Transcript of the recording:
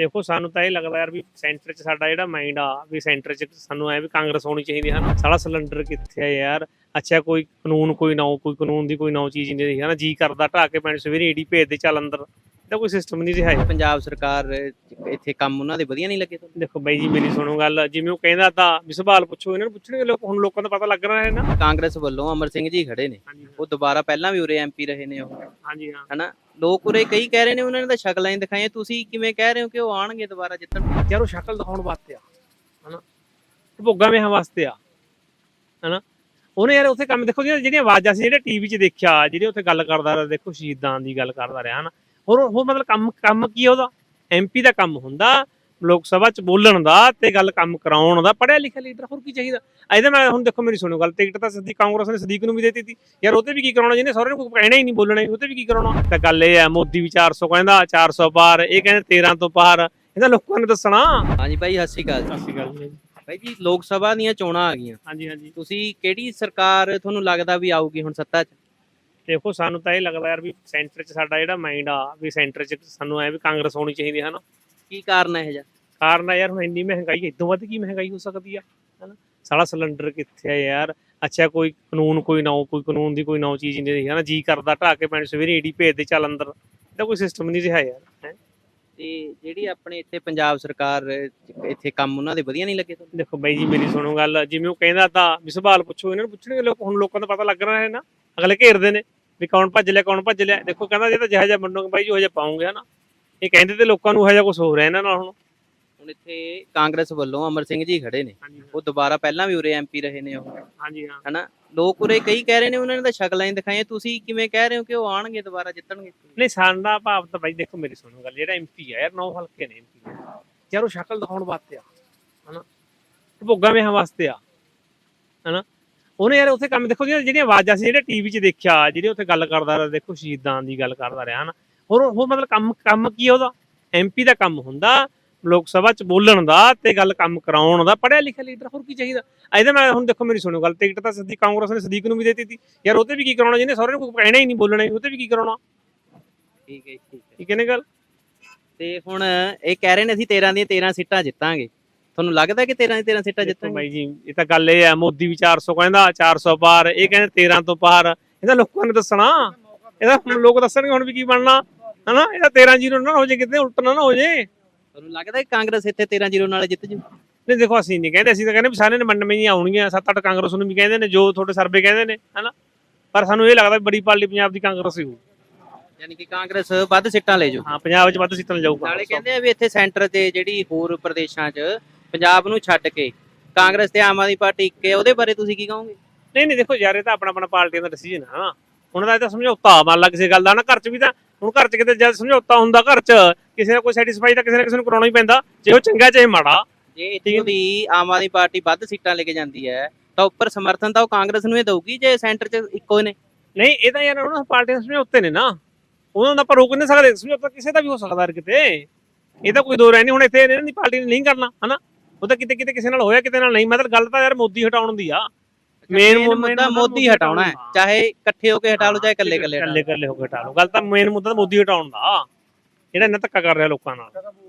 ਦੇਖੋ ਸਾਨੂੰ ਤਾਂ ਇਹ ਲੱਗਦਾ ਯਾਰ ਵੀ ਸੈਂਟਰ 'ਚ ਸਾਡਾ ਜਿਹੜਾ ਮਾਈਂਡ ਆ ਵੀ ਸੈਂਟਰ 'ਚ ਸਾਨੂੰ ਐ ਵੀ ਕਾਂਗਰਸ ਹੋਣੀ ਚਾਹੀਦੀ ਹੈ ਨਾ ਸਾਲਾ ਸਿਲੰਡਰ ਕਿੱਥੇ ਆ ਯਾਰ? ਅੱਛਾ ਕੋਈ ਕਾਨੂੰਨ ਕੋਈ ਨਾ ਕੋਈ ਕਾਨੂੰਨ ਦੀ ਕੋਈ ਨਾ ਚੀਜ਼ ਨਹੀਂ ਹੈ ਨਾ ਜੀ ਕਰਦਾ ਢਾ ਕੇ ਪੈਣ ਸਵੇਰੇ ਈਡੀ ਭੇਜ ਦੇ ਚੱਲ ਅੰਦਰ। ਇਹਦਾ ਕੋਈ ਸਿਸਟਮ ਨਹੀਂ ਰਿਹਾ ਪੰਜਾਬ ਸਰਕਾਰ ਇੱਥੇ ਕੰਮ ਉਹਨਾਂ ਦੇ ਵਧੀਆ ਨਹੀਂ ਲੱਗੇ ਤੁਹਾਨੂੰ? ਦੇਖੋ ਬਾਈ ਜੀ ਮੇਰੀ ਸੁਣੋ ਗੱਲ। ਜਿਵੇਂ ਉਹ ਕਹਿੰਦਾ ਤਾਂ ਵੀ ਸਵਾਲ ਪੁੱਛੋ ਇਹਨਾਂ ਨੂੰ ਪੁੱਛਣਗੇ ਲੋਕ ਹੁਣ ਲੋਕਾਂ ਦਾ ਪਤਾ ਲੱਗ ਰਿਹਾ ਹੈ ਨਾ। ਕਾਂਗਰਸ ਵੱਲੋਂ ਅਮਰ ਸਿੰਘ ਜੀ ਖੜੇ ਨੇ। ਉਹ ਦੁਬਾਰਾ ਪਹਿਲਾਂ ਵੀ ਉਰੇ ਐਮਪੀ ਰਹੇ ਨੇ ਉਹ। ਹਾਂਜੀ ਹਾਂ। ਹਨਾ? ਲੋਕ ਉਰੇ ਕਈ ਕਹਿ ਰਹੇ ਨੇ ਉਹਨਾਂ ਨੇ ਤਾਂ ਸ਼ਕਲਾਂ ਹੀ ਦਿਖਾਈਆਂ। ਤੁਸੀਂ ਕਿਵੇਂ ਕਹਿ ਰਹੇ ਹੋ ਕਿ ਉਹ ਆਣਗੇ ਦੁਬਾਰਾ ਜਿੱਤਣ? ਯਾਰ ਉਹ ਸ਼ਕਲ ਦਿਖਾਉਣ ਵਾਸਤੇ ਆ, ਹਨਾ? ਭੋਗਾ ਮੇਹਾਂ ਵਾਸਤੇ ਆ, ਹਨਾ? ਉਹਨੇ ਯਾਰ ਉੱਥੇ ਕੰਮ ਦੇਖੋ ਜਿਹੜੀਆਂ ਆਵਾਜ਼ਾਂ ਸੀ, ਜਿਹੜੇ ਟੀਵੀ 'ਚ ਦੇਖਿਆ, ਜਿਹੜੇ ਉੱਥੇ ਗੱਲ ਕਰਦਾ ਰਿਹਾ, ਦੇਖੋ ਸ਼ਹੀਦਾਂ ਦੀ ਗੱਲ ਕਰਦਾ ਰਿਹਾ, ਹਨਾ? ਹੋਰ ਹੋਰ ਮਤਲਬ ਕੰਮ ਕੰਮ ਕੀ ਆ ਉਹਦਾ? ਐਮਪੀ ਦਾ ਕੰਮ ਹੁੰਦਾ ਲੋਕ ਸਭਾ 'ਚ ਬੋਲਣ ਦਾ ਤੇ ਗੱਲ ਕੰਮ ਕਰਾਉਣ ਦਾ ਪੜਿਆ ਲਿਖਿਆ ਲੀਡਰ ਹੋਰ ਕੀ ਚਾਹੀਦਾ? ਇਹਦੇ ਮੈਂ ਹੁਣ ਦੇਖੋ ਮੇਰੀ ਸੁਣੋ ਗੱਲ ਟਿਕਟ ਤਾਂ ਸਿੱਧੀ ਕਾਂਗਰਸ ਨੇ ਸਦੀਕ ਨੂੰ ਵੀ ਦਿੱਤੀ। ਯਾਰ ਉਹਤੇ ਵੀ ਕੀ ਕਰਾਉਣਾ ਜਿਹਨੇ ਸਹੁਰੇ ਨੂੰ ਕਹਿਣਾ ਹੀ ਨਹੀਂ ਬੋਲਣਾ ਉਹਤੇ ਵੀ ਕੀ ਕਰਾਉਣਾ? ਤਾਂ ਗੱਲ ਇਹ ਹੈ ਮੋਦੀ ਵੀ 400 ਕਹਿੰਦਾ 400 ਪਾਰ ਇਹ ਕਹਿੰਦੇ 13 ਤੋਂ ਪਾਰ। ਇਹਦਾ ਲੋਕਾਂ ਨੇ ਦੱਸਣਾ। ਹਾਂਜੀ ਭਾਈ ਸਤਿ ਸ਼੍ਰੀ ਅਕਾਲ ਸਤਿ ਸ਼੍ਰੀ ਅਕਾਲ ਜੀ। ਭਾਈ ਜੀ ਲੋਕ ਸਭਾ ਦੀਆਂ ਚੋਣਾਂ ਆ ਗਈਆਂ। ਹਾਂਜੀ ਹਾਂਜੀ। ਤੁਸੀਂ ਕਿਹੜੀ ਸਰਕਾਰ ਤੁਹਾਨੂੰ ਲੱਗਦਾ ਵੀ ਆਊਗੀ ਹੁਣ ਸੱਤਾ 'ਚ? ਦੇਖੋ ਸਾਨੂੰ ਤਾਂ ਇਹ ਲੱਗਦਾ ਯਾਰ ਵੀ ਸੈਂਟਰ 'ਚ ਸਾਡਾ ਜਿਹੜਾ ਮਾਈਂਡ ਆ ਵੀ ਸੈਂਟਰ 'ਚ ਸਾਨੂੰ ਐ ਵੀ ਕਾਂਗਰਸ ਹੋਣੀ ਚਾਹੀਦੀ ਹੈ ਨਾ ਕੀ ਕਾਰਨ ਹੈ ਇਹ ਜਿਹਾ? ਕਾਰਨ ਆ ਯਾਰ ਹੁਣ ਇੰਨੀ ਮਹਿੰਗਾਈ ਇਦੋਂ ਵੱਧ ਕੀ ਮਹਿੰਗਾਈ ਹੋ ਸਕਦੀ ਆ? ਹਨਾ? ਸਾਲਾ ਸਿਲੰਡਰ ਕਿੱਥੇ ਆ ਯਾਰ? ਅੱਛਾ ਕੋਈ ਕਾਨੂੰਨ ਕੋਈ ਨਾ ਕੋਈ ਕਾਨੂੰਨ ਦੀ ਕੋਈ ਨਾ ਚੀਜ਼ ਨਹੀਂ ਰਹੀ ਹੈ ਨਾ ਜੀ ਕਰਦਾ ਢਾ ਕੇ ਪੈਣ ਸਵੇਰੇ ਈਡੀ ਭੇਜ ਦੇ ਚੱਲ ਅੰਦਰ। ਇਹਦਾ ਕੋਈ ਸਿਸਟਮ ਨਹੀਂ ਰਿਹਾ ਯਾਰ ਹੈਂ। ਤੇ ਜਿਹੜੀ ਆਪਣੇ ਇੱਥੇ ਪੰਜਾਬ ਸਰਕਾਰ ਇੱਥੇ ਕੰਮ ਉਹਨਾਂ ਦੇ ਵਧੀਆ ਨਹੀਂ ਲੱਗੇ ਤੁਹਾਨੂੰ? ਦੇਖੋ ਬਾਈ ਜੀ ਮੇਰੀ ਸੁਣੋ ਗੱਲ ਜਿਵੇਂ ਉਹ ਕਹਿੰਦਾ ਤਾਂ ਵੀ ਸਵਾਲ ਪੁੱਛੋ ਇਹਨਾਂ ਨੂੰ ਪੁੱਛਣਗੇ ਲੋਕ ਹੁਣ ਲੋਕਾਂ ਦਾ ਪਤਾ ਲੱਗ ਰਿਹਾ ਹੈ ਨਾ। ਅਗਲੇ ਘੇਰਦੇ ਨੇ ਵੀ ਕੌਣ ਭੱਜ ਲਿਆ ਕੌਣ ਭੱਜ ਲਿਆ। ਦੇਖੋ ਕਹਿੰਦਾ ਜੇ ਤਾਂ ਜਿਹੋ ਜਿਹਾ ਮੰਨੋਗੇ ਬਾਈ ਜੀ ਉਹ ਜਿਹਾ ਪਾਉਂਗੇ ਹਨਾ? ਇਹ ਕਹਿੰਦੇ ਤੇ ਲੋਕਾਂ ਨੂੰ ਇਹੋ ਜਿਹਾ ਕੁਝ ਹੋ ਰਿਹਾ ਇਹਨਾਂ ਨਾਲ ਹੁਣ? ਹੁਣ ਇੱਥੇ ਕਾਂਗਰਸ ਵੱਲੋਂ ਅਮਰ ਸਿੰਘ ਜੀ ਖੜੇ ਨੇ। ਹਾਂਜੀ ਉਹ ਦੁਬਾਰਾ ਪਹਿਲਾਂ ਵੀ ਉਰੇ ਐਮਪੀ ਰਹੇ ਨੇ ਉਹ। ਹਾਂਜੀ ਹਾਂ। ਹਨਾ? ਲੋਕ ਉਰੇ ਕਈ ਕਹਿ ਰਹੇ ਨੇ ਉਹਨਾਂ ਨੇ ਤਾਂ ਸ਼ਕਲਾਂ ਹੀ ਦਿਖਾਈਆਂ। ਤੁਸੀਂ ਕਿਵੇਂ ਕਹਿ ਰਹੇ ਹੋ ਕਿ ਉਹ ਆਣਗੇ ਦੁਬਾਰਾ ਜਿੱਤਣਗੇ? ਨਹੀਂ ਸਾਡਾ ਭਾਵ ਤਾਂ ਬਾਈ ਦੇਖੋ ਮੇਰੀ ਸੁਣੋ ਗੱਲ ਜਿਹੜਾ ਐਮਪੀ ਆ ਯਾਰ ਨੌ ਹਲਕੇ ਨੇ ਐਮਪੀ ਯਾਰ ਉਹ ਸ਼ਕਲ ਦਿਖਾਉਣ ਵਾਸਤੇ ਆ ਹਨਾ? ਭੋਗਾ ਮੇਹਾਂ ਵਾਸਤੇ ਆ ਹਨਾ? ਉਹਨੇ ਯਾਰ ਉੱਥੇ ਕੰਮ ਦੇਖੋ ਜਿਹੜੀਆਂ ਆਵਾਜ਼ਾਂ ਸੀ ਜਿਹੜੇ ਟੀਵੀ 'ਚ ਦੇਖਿਆ ਜਿਹੜੇ ਉੱਥੇ ਗੱਲ ਕਰਦਾ ਰਿਹਾ ਦੇਖੋ ਸ਼ਹੀਦਾਂ ਦੀ ਗੱਲ ਕਰਦਾ ਰਿਹਾ ਹਨਾ? ਹੋਰ ਹੋਰ ਮਤਲਬ ਕੰਮ ਕੰਮ ਕੀ ਆ ਉਹਦਾ? ਐਮਪੀ ਦਾ ਕੰਮ ਹੁੰਦਾ ਲੋਕ ਸਭਾ 'ਚ ਬੋਲਣ ਦਾ ਤੇ ਗੱਲ ਕੰਮ ਕਰਾਉਣ ਦਾ ਪੜਿਆ ਲਿਖਿਆ ਲੀਡਰ ਹੋਰ ਕੀ ਚਾਹੀਦਾ? ਇਹਦੇ ਮੈਂ ਹੁਣ ਦੇਖੋ ਮੇਰੀ ਸੁਣੋ ਗੱਲ ਟਿਕਟ ਤਾਂ ਸਿੱਧੀ ਕਾਂਗਰਸ ਨੇ ਸਦੀਕ ਨੂੰ ਵੀ ਦਿੱਤੀ ਯਾਰ ਉਹਤੇ ਵੀ ਕੀ ਕਰਾਉਣਾ ਜਿਹਨੇ ਸਹੁਰੇ ਨੂੰ ਕਹਿਣਾ ਹੀ ਨਹੀਂ ਬੋਲਣਾ ਹੀ ਉਹਤੇ ਵੀ ਕੀ ਕਰਾਉਣਾ? ਠੀਕ ਹੈ ਠੀਕ ਹੈ। ਠੀਕ ਹੈ ਨਾ ਗੱਲ? ਤੇ ਹੁਣ ਇਹ ਕਹਿ ਰਹੇ ਨੇ ਅਸੀਂ 13 ਦੀਆਂ 13 ਸੀਟਾਂ ਜਿੱਤਾਂਗੇ। ਤੁਹਾਨੂੰ ਲੱਗਦਾ ਕਿ 13 ਦੀਆਂ 13 ਸੀਟਾਂ ਜਿੱਤਾਂਗੇ ਬਾਈ ਜੀ ਇਹ ਤਾਂ ਗੱਲ ਇਹ ਹੈ ਮੋਦੀ ਵੀ 400 ਕਹਿੰਦਾ 400 ਪਾਰ ਇਹ ਕਹਿੰਦੇ 13 ਤੋਂ ਪਾਰ। ਇਹਦਾ ਲੋਕਾਂ ਨੇ ਦੱਸਣਾ। ਇਹਦਾ ਲੋਕ ਦੱਸਣਗੇ ਹੁਣ ਵੀ ਕੀ ਬਣਨਾ। ਹਨਾ? ਇਹਦਾ 13 ਜ਼ੀਰੋ ਨਾ ਹੋ ਜੇ ਕਿਤੇ ਉਲਟ ਨਾ ਨਾ ਹੋ ਜੇ। ਤੁਹਾਨੂੰ ਲੱਗਦਾ ਕਾਂਗਰਸ ਇੱਥੇ 13 ਜ਼ੀਰੋ ਨਾਲ ਜਿੱਤ ਜੂ? ਨਹੀਂ ਦੇਖੋ ਅਸੀਂ ਨਹੀਂ ਕਹਿੰਦੇ ਅਸੀਂ ਤਾਂ ਕਹਿੰਦੇ ਵੀ ਸਾਰੇ ਨੇ ਮੰਨਵੇਂ ਹੀ ਆਉਣਗੀਆਂ ਸੱਤ ਅੱਠ ਕਾਂਗਰਸ ਨੂੰ ਵੀ ਕਹਿੰਦੇ ਨੇ ਜੋ ਤੁਹਾਡੇ ਸਰਵੇ ਕਹਿੰਦੇ ਨੇ ਹਨਾ? ਪਰ ਸਾਨੂੰ ਇਹ ਲੱਗਦਾ ਵੀ ਬੜੀ ਪਾਰਟੀ ਪੰਜਾਬ ਦੀ ਕਾਂਗਰਸ ਹੀ ਹੋਊ। ਯਾਨੀ ਕਿ ਕਾਂਗਰਸ ਵੱਧ ਸੀਟਾਂ ਲੈ ਜੂ। ਹਾਂ ਪੰਜਾਬ 'ਚ ਵੱਧ ਸੀਟਾਂ ਜਾਊਗਾ ਨਾਲੇ ਕਹਿੰਦੇ ਆ ਵੀ ਇੱਥੇ ਸੈਂਟਰ ਤੇ ਜਿਹੜੀ ਹੋਰ ਪ੍ਰਦੇਸ਼ਾਂ 'ਚ ਪੰਜਾਬ ਨੂੰ ਛੱਡ ਕੇ ਕਾਂਗਰਸ ਤੇ ਆਮ ਆਦਮੀ ਪਾਰਟੀ ਇੱਕ ਉਹਦੇ ਬਾਰੇ ਤੁਸੀਂ ਕੀ ਕਹੋਗੇ? ਨਹੀਂ ਨਹੀਂ ਦੇਖੋ ਯਾਰ ਇਹ ਤਾਂ ਆਪਣਾ ਆਪਣਾ ਪਾਰਟੀਆਂ ਦਾ ਡਿਸੀਜਨ ਆ ਉਹਨਾਂ ਦਾ ਇਹ ਤਾਂ ਸਮਝੌਤਾ ਮੰਨ ਲਾ ਕਿਸੇ ਗੱਲ ਦਾ ਨਾ ਘਰ 'ਚ ਵੀ ਤਾਂ ਹੁਣ ਘਰ 'ਚ ਕਿਤੇ ਜਦ ਸਮਝੌਤਾ ਹੁੰਦਾ ਘਰ 'ਚ ਕਿਸੇ ਦਾ ਕੋਈ ਸੈਟੀਸਫਾਈ ਤਾਂ ਕਿਸੇ ਨਾ ਕਿਸੇ ਨੂੰ ਕਰਾਉਣਾ ਹੀ ਪੈਂਦਾ ਜੇ ਉਹ ਚੰਗਾ ਚਾਹੇ ਮਾੜਾ। ਜੇ ਇੱਥੇ ਦੀ ਆਮ ਆਦਮੀ ਪਾਰਟੀ ਵੱਧ ਸੀਟਾਂ ਲੈ ਕੇ ਜਾਂਦੀ ਹੈ ਤਾਂ ਉੱਪਰ ਸਮਰਥਨ ਤਾਂ ਉਹ ਕਾਂਗਰਸ ਨੂੰ ਹੀ ਦਊਗੀ ਜੇ ਸੈਂਟਰ 'ਚ ਇੱਕੋ ਹੀ ਨੇ? ਨਹੀਂ ਇਹ ਤਾਂ ਯਾਰ ਉਹਨਾਂ ਪਾਰਟੀਆਂ ਦੇ ਸਮਝੌਤੇ ਨੇ ਨਾ। ਉਹਨਾਂ ਦਾ ਆਪਾਂ ਰੋਕ ਨਹੀਂ ਸਕਦੇ ਸਮਝੌਤਾ ਕਿਸੇ ਦਾ ਵੀ ਹੋ ਸਕਦਾ ਕਿਤੇ। ਇਹ ਤਾਂ ਕੋਈ ਦੋ ਰਹਿ ਨਹੀਂ ਹੁਣ ਇੱਥੇ ਇਹਨਾਂ ਦੀ ਪਾਰਟੀ ਨੇ ਨਹੀਂ ਕਰਨਾ ਹਨਾ? ਉਹ ਤਾਂ ਕਿਤੇ ਕਿਤੇ ਕਿਸੇ ਨਾਲ ਹੋਇਆ ਕਿਤੇ ਨਾਲ ਨਹੀਂ। ਮਤਲਬ ਗੱਲ ਤਾਂ ਯਾਰ ਮੋਦੀ ਹਟਾਉਣ ਦੀ ਆ। ਮੇਨ ਮੁੱਦਾ ਮੋਦੀ ਹਟਾਉਣਾ ਹੈ। ਚਾਹੇ ਇਕੱਠੇ ਹੋ ਕੇ ਹਟਾ ਲਓ ਚਾਹੇ ਇਕੱਲੇ ਇਕੱਲੇ ਇਕੱਲੇ ਇਕੱਲੇ ਹੋ ਕੇ ਹਟਾ ਲਓ ਗੱਲ ਤਾਂ ਮੇਨ ਮੁੱਦਾ ਤਾਂ ਮੋਦੀ ਹਟਾਉਣ ਦਾ। ਜਿਹੜਾ ਇਹਨਾਂ ਧੱਕਾ ਕਰ ਰਿਹਾ ਲੋਕਾਂ ਨਾਲ।